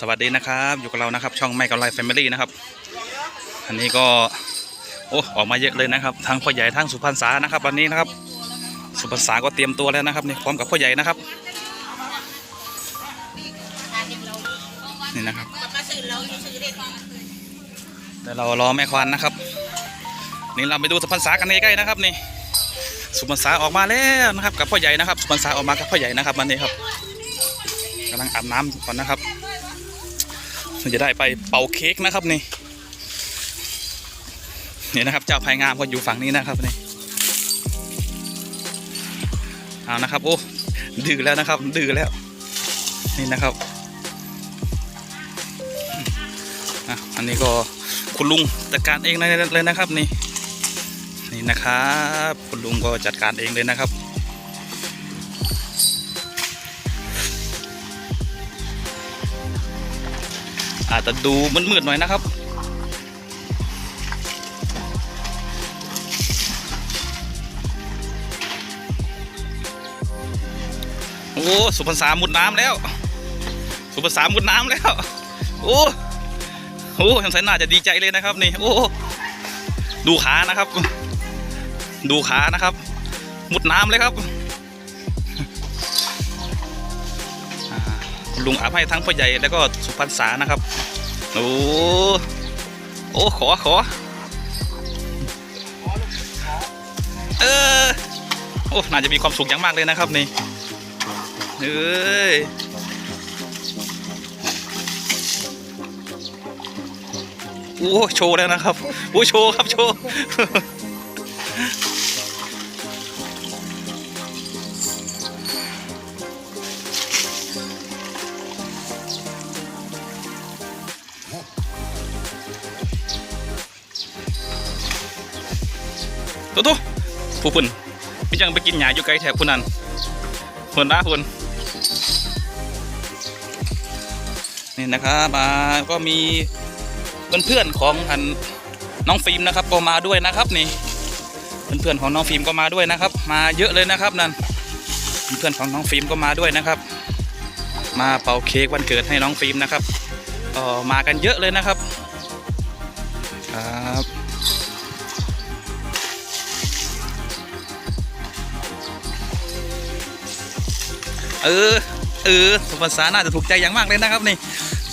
สวัสดีนะครับอยู่กับเรานะครับ ช่องแม่กับไลฟ์แฟมิลี่นะครับ อันนี้ก็โอ้ออกมาเยอะเลยนะครับทั้งพ่อใหญ่ทั้งสุพรรณษานะครับ วันนี้นะครับ สุพรรณษาก็เตรียมตัวแล้วนะครับนี่พร้อมกับพ่อใหญ่นะครับนี่นะครับแต่เรารอแม่ควานนะครับ นี่เราไปดูสุพรรณษากันใกล้ๆนะครับนี่สุพรรณษาออกมาแล้วนะครับ กับพ่อใหญ่นะครับ สุพรรณษาออกมากับพ่อใหญ่นะครับวันนี้ครับกำลังอาบน้ำก่อนนะครับ จะได้ไปเป่าเค้กนะครับนี่นี่นะครับเจ้าพายงามก็อยู่ฝั่งนี้นะครับนี่เอานะครับโอ้ดื้อแล้วนะครับดื้อแล้ว นี่นะครับอันนี้ก็คุณลุงจัดการเองเลยนะครับนี่นี่นะครับ คุณลุงก็จัดการเองเลยนะครับ อาจจะดูมืดๆหน่อยนะครับ โอ้สุพรรณสามุดน้ำแล้ว สุพรรณสามุดน้ำแล้ว โอ้โอ้สงสัยน่าจะดีใจเลยนะครับนี่ โอ้ดูขานะครับ ดูขานะครับ มุดน้ำเลยครับ ลุงอาบให้ทั้งพ่อใหญ่แล้วก็สุพรรณษานะครับ โอ้โอ้ขอขอ เออโอ้น่าจะมีความสุขอย่างมากเลยนะครับนี่เอ้ยโอ้โชว์แล้วนะครับโอ้โชว์ครับโชว์ ผู้ปุ่นพี่จังไปกินหญ้าอยู่ไกลแถบคุณนั่นพุ่นนะพุ่นนี่นะครับอ่าก็มีเพื่อนๆของอันน้องฟิล์มนะครับก็มาด้วยนะครับนี่เพื่อนๆของน้องฟิล์มก็มาด้วยนะครับ มาเยอะเลยนะครับนั่นเพื่อนของน้องฟิล์มก็มาด้วยนะครับ มาเป่าเค้กวันเกิดให้น้องฟิล์มนะครับก็มากันเยอะเลยนะครับครับ เออ เออสุพรรษาน่าจะถูกใจอย่างมากเลยนะครับนี่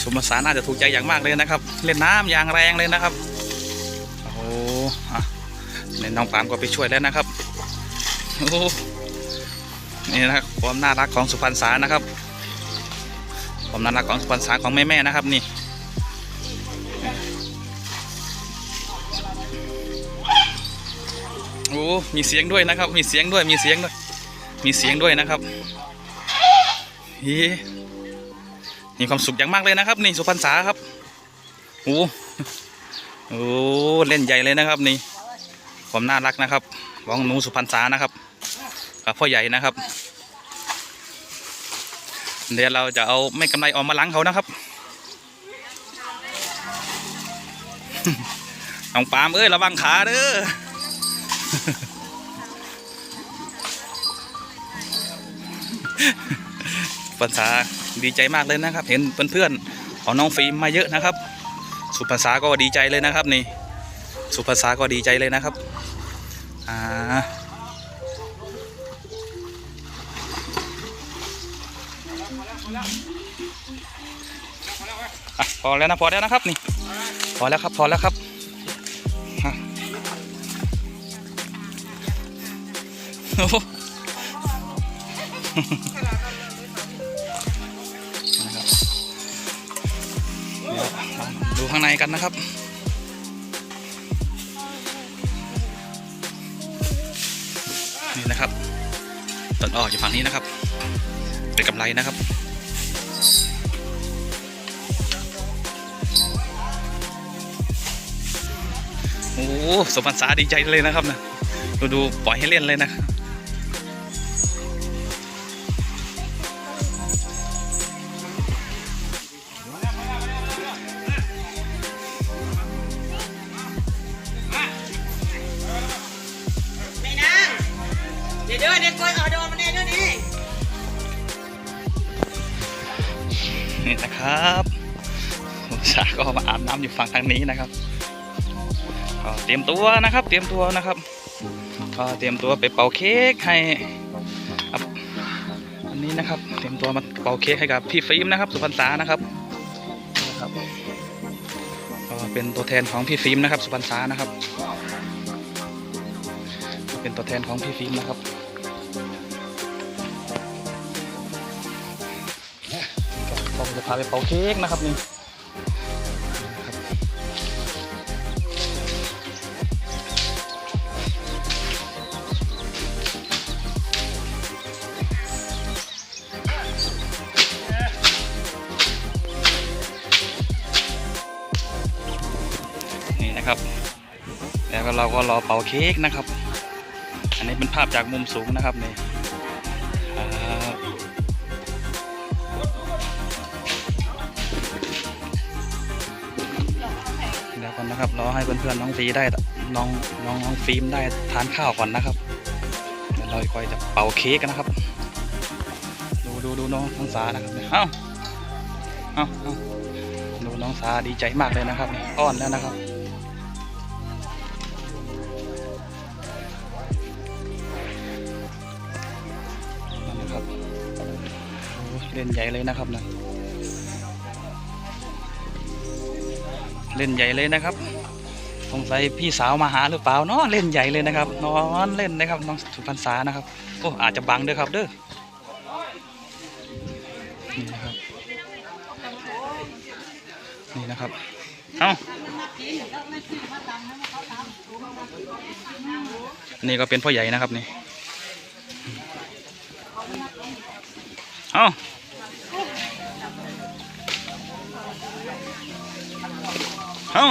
สุพรรษาน่าจะถูกใจอย่างมากเลยนะครับ เล่นน้ำอย่างแรงเลยนะครับโอ้โหอะนี่น้องปามก็ไปช่วยแล้วนะครับโอ้โหนี่นะครับความน่ารักของสุพรรณษานะครับความน่ารักของสุพรรณษาของแม่ๆนะครับนี่โอ้มีเสียงด้วยนะครับ มีเสียงด้วย มีเสียงด้วย มีเสียงด้วยนะครับ มีความสุขอย่างมากเลยนะครับ นี่สุพรรณษาครับโอ้โหเล่นใหญ่เลยนะครับ นี่ความน่ารักนะครับของหนูสุพรรณษานะครับกับพ่อใหญ่นะครับเดี๋ยวเราจะเอาไม่กำไรออกมาล้างเขานะครับน้องปามเอ้ยระวังขาเด้อ สุพรรณษาดีใจมากเลยนะครับ เห็นเพื่อนๆของน้องฟิล์มมาเยอะนะครับ สุพรรณษาก็ดีใจเลยนะครับนี่ สุพรรณษาก็ดีใจเลยนะครับอ่าอะพอแล้วนะพอแล้วนะครับนี่ พอแล้วครับพอแล้วครับโอ้ ดูข้างในกันนะครับ นี่นะครับต้นอ้ออยู่ฝั่งนี้นะครับ เป็นกำไรนะครับโอ้สมพันษาดีใจเลยนะครับนะดูดูปล่อยให้เล่นเลยนะ นี่นะครับสุพรรษาก็มาอาบน้ำอยู่ฝั่งทางนี้นะครับก็เตรียมตัวนะครับ เตรียมตัวนะครับ ก็เตรียมตัวไปเป่าเค้กให้อันนี้นะครับ เตรียมตัวมาเป่าเค้กให้กับพี่ฟิล์มนะครับ สุพรรษานะครับนะครับก็เป็นตัวแทนของพี่ฟิล์มนะครับ สุพรรษานะครับ เป็นตัวแทนของพี่ฟิล์มนะครับ จะพาไปเป่าเค้กนะครับนี่นะครับนี่นะครับ แล้วก็เราก็รอเป่าเค้กนะครับ อันนี้เป็นภาพจากมุมสูงนะครับนี่ อนนะครับรอให้เพื่อนๆน้องฟีได้น้องน้องน้องฟิล์มได้ทานข้าวก่อนนะครับเดี๋ยวเราค่อยจะเป่าเค้กกันนะครับ ดูดูดูน้องน้องสานะครับเอ้าเอ้าเอ้าดูน้องสาดีใจมากเลยนะครับนี่อ้อนแล้วนะครับนั่นนะครับเล่นใหญ่เลยนะครับนะ เล่นใหญ่เลยนะครับสงสัยพี่สาวมาหาหรือเปล่าเนาะเล่นใหญ่เลยนะครับ นอนเล่นนะครับน้องสุพรรษานะครับโอ้อาจจะบังเด้อครับเด้อนี่นะครับนี่นะครับเอานี่ก็เป็นพ่อใหญ่นะครับนี่เอ้า เอ้า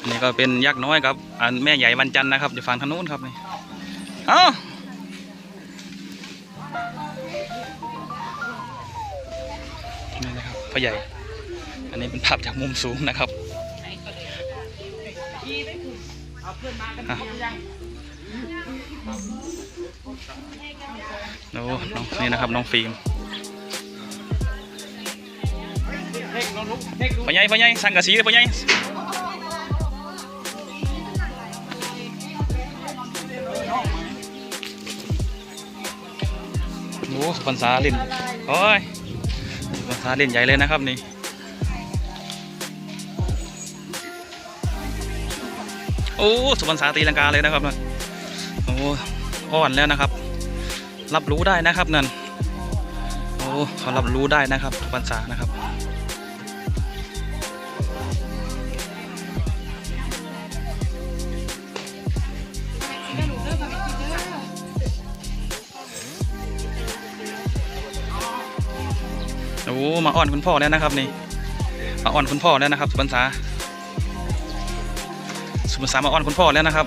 อันนี้ก็เป็นยักษ์น้อยครับ อันแม่ใหญ่วันจันทร์นะครับอยู่ฝั่งทางนู้นครับนี่เอ้านี่นะครับพ่อใหญ่ อันนี้เป็นภาพจากมุมสูงนะครับโอ้น้องนี่นะครับน้องฟิล์ม พ่อใหญ่พ่อใหญ่สั่งกะสีเลยพ่อใหญ่โอ้สุพรรษาล่นโอ้ยสุพรรษาล่นใหญ่เลยนะครับนี่โอ้สุพรรษาตีลังกาเลยนะครับนั่นโอ้อ่อนแล้วนะครับ รับรู้ได้นะครับนั่นโอ้เขารับรู้ได้นะครับสุพรรษานะครับ โอ้มาอ่อนคุณพ่อแล้วนะครับนี่มาอ่อนคุณพ่อแล้วนะครับสุพรรษาสุพรรษามาอ้อนคุณพ่อแล้วนะครับ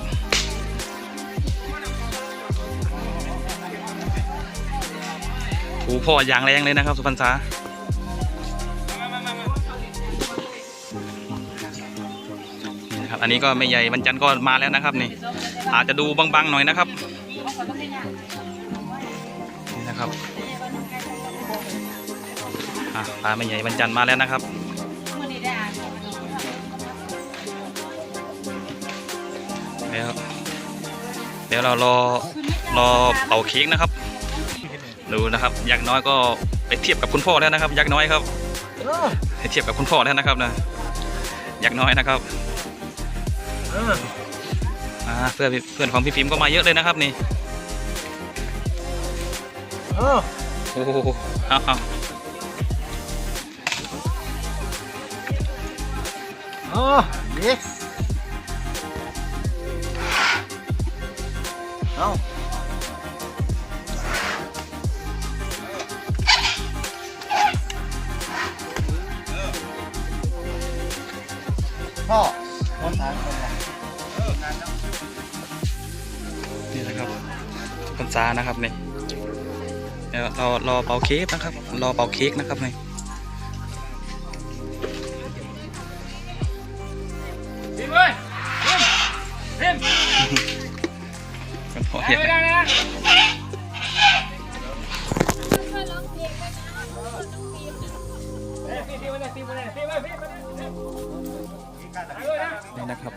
ถูพ่ออย่างแรงเลยนะครับ สุพรรษาครับอันนี้ก็ไม่ใหญ่บรรจันทร์ก็มาแล้วนะครับนี่ อาจจะดูบางๆหน่อยนะครับนี่นะครับ อะปลาไม่ใหญ่บรรจันทร์มาแล้วนะครับเดี๋ยวเดี๋ยวเรารอรอเป่าเค้กนะครับ ดูนะครับยักษ์น้อยก็ไปเทียบกับคุณพ่อแล้วนะครับ ยักษ์น้อยครับไปเทียบกับคุณพ่อแล้วนะครับนะยักษ์น้อยนะครับอ่าเพื่อนเพื่อนของพี่ฟิล์มก็มาเยอะเลยนะครับนี่โอ้โหเอา เอาโอ้ดีเอาพ่อคนทานคนละนี่นะครับพรรษานะครับนี่เดี๋ยวเรารอเป่าเค้กนะครับ รอเป่าเค้กนะครับนี่ นี่นะครับ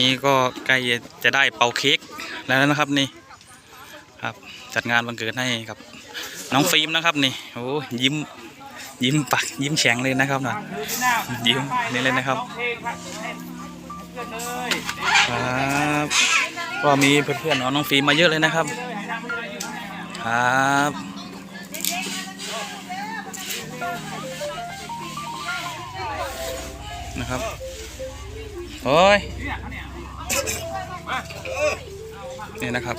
นี่ก็ใกล้จะได้เป่าเค้กแล้วนะครับนี่ครับจัดงานวันเกิดให้กับน้องฟิล์มนะครับนี่โอ้ยิ้มยิ้มปักยิ้มแฉ่งเลยนะครับนะยิ้มนี่เลยนะครับ ครับก็มีเพื่อนๆของน้องฟิล์มมาเยอะเลยนะครับ ครับนะครับโอ้ยนี่นะครับ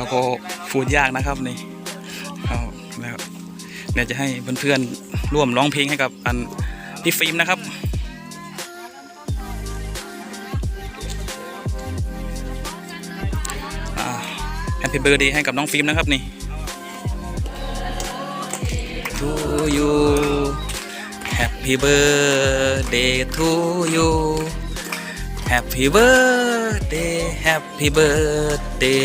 เราก็ฟูดยากนะครับนี่เอาแล้วเดี๋ยวจะให้เพื่อนๆร่วมร้องเพลงให้กับอันพี่ฟิล์มนะครับแฮปปี้เบ t ร์ a ดให้กับน้องฟิล์มนะครับนี่ to you Happy birthday to you Happy birthday Happy birthday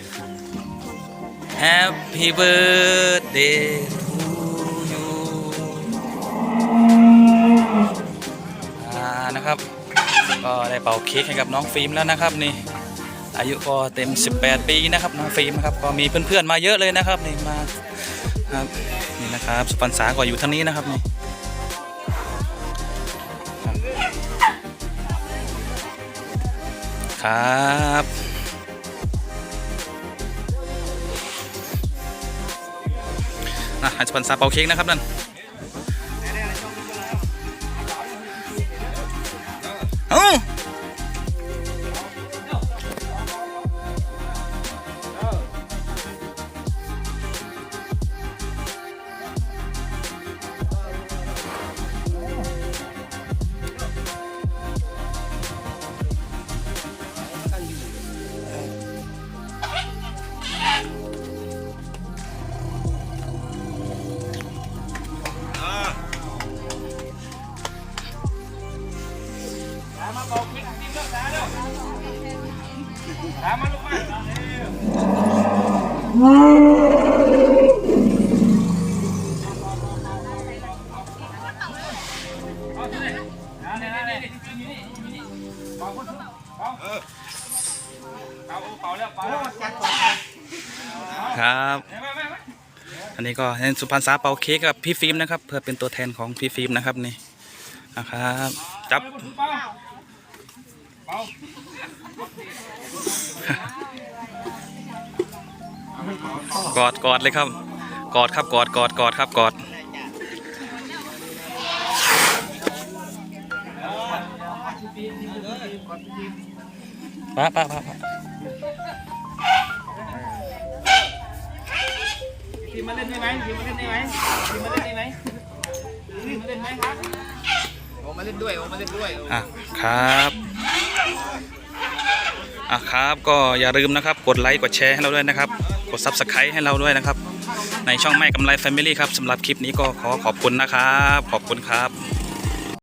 Happy birthday to you อ่านะครับ ก็ได้เป่าเค้กให้กับน้องฟิล์มแล้วนะครับนี่อายุก็เต็ม 18 ปีนะครับน้องฟิล์มนะครับก็มีเพื่อนๆมาเยอะเลยนะครับนี่มาครับนี่นะครับสปอนเซอร์ก็อยู่ทางนี้นะครับนี่ครับ อะให้สปันซาเปาเค้กนะครับนั่นเอ้า ครับ อันนี้ก็สุพรรณษาเป่าเค้กกับพี่ฟิล์มนะครับ เพื่อเป็นตัวแทนของพี่ฟิล์มนะครับนี่นะครับ จับกอดกอดเลยครับ กอดครับกอดกอดกอดครับกอด ป้าป้าป้าป้าทีมมาเล่นได้ไหมทีมมาเล่นได้ไหมทีมมาเล่นได้ไหมทีมมาเล่นไหมครับโอ้มาเล่นด้วยโอ้มาเล่นด้วยอะครับอะครับก็อย่าลืมนะครับกดไลค์กดแชร์ให้เราด้วยนะครับ กด Subscribe ให้เราด้วยนะครับ ในช่องแม่กำไร Family ครับสำหรับคลิปนี้ก็ขอขอบคุณนะครับ ขอบคุณครับ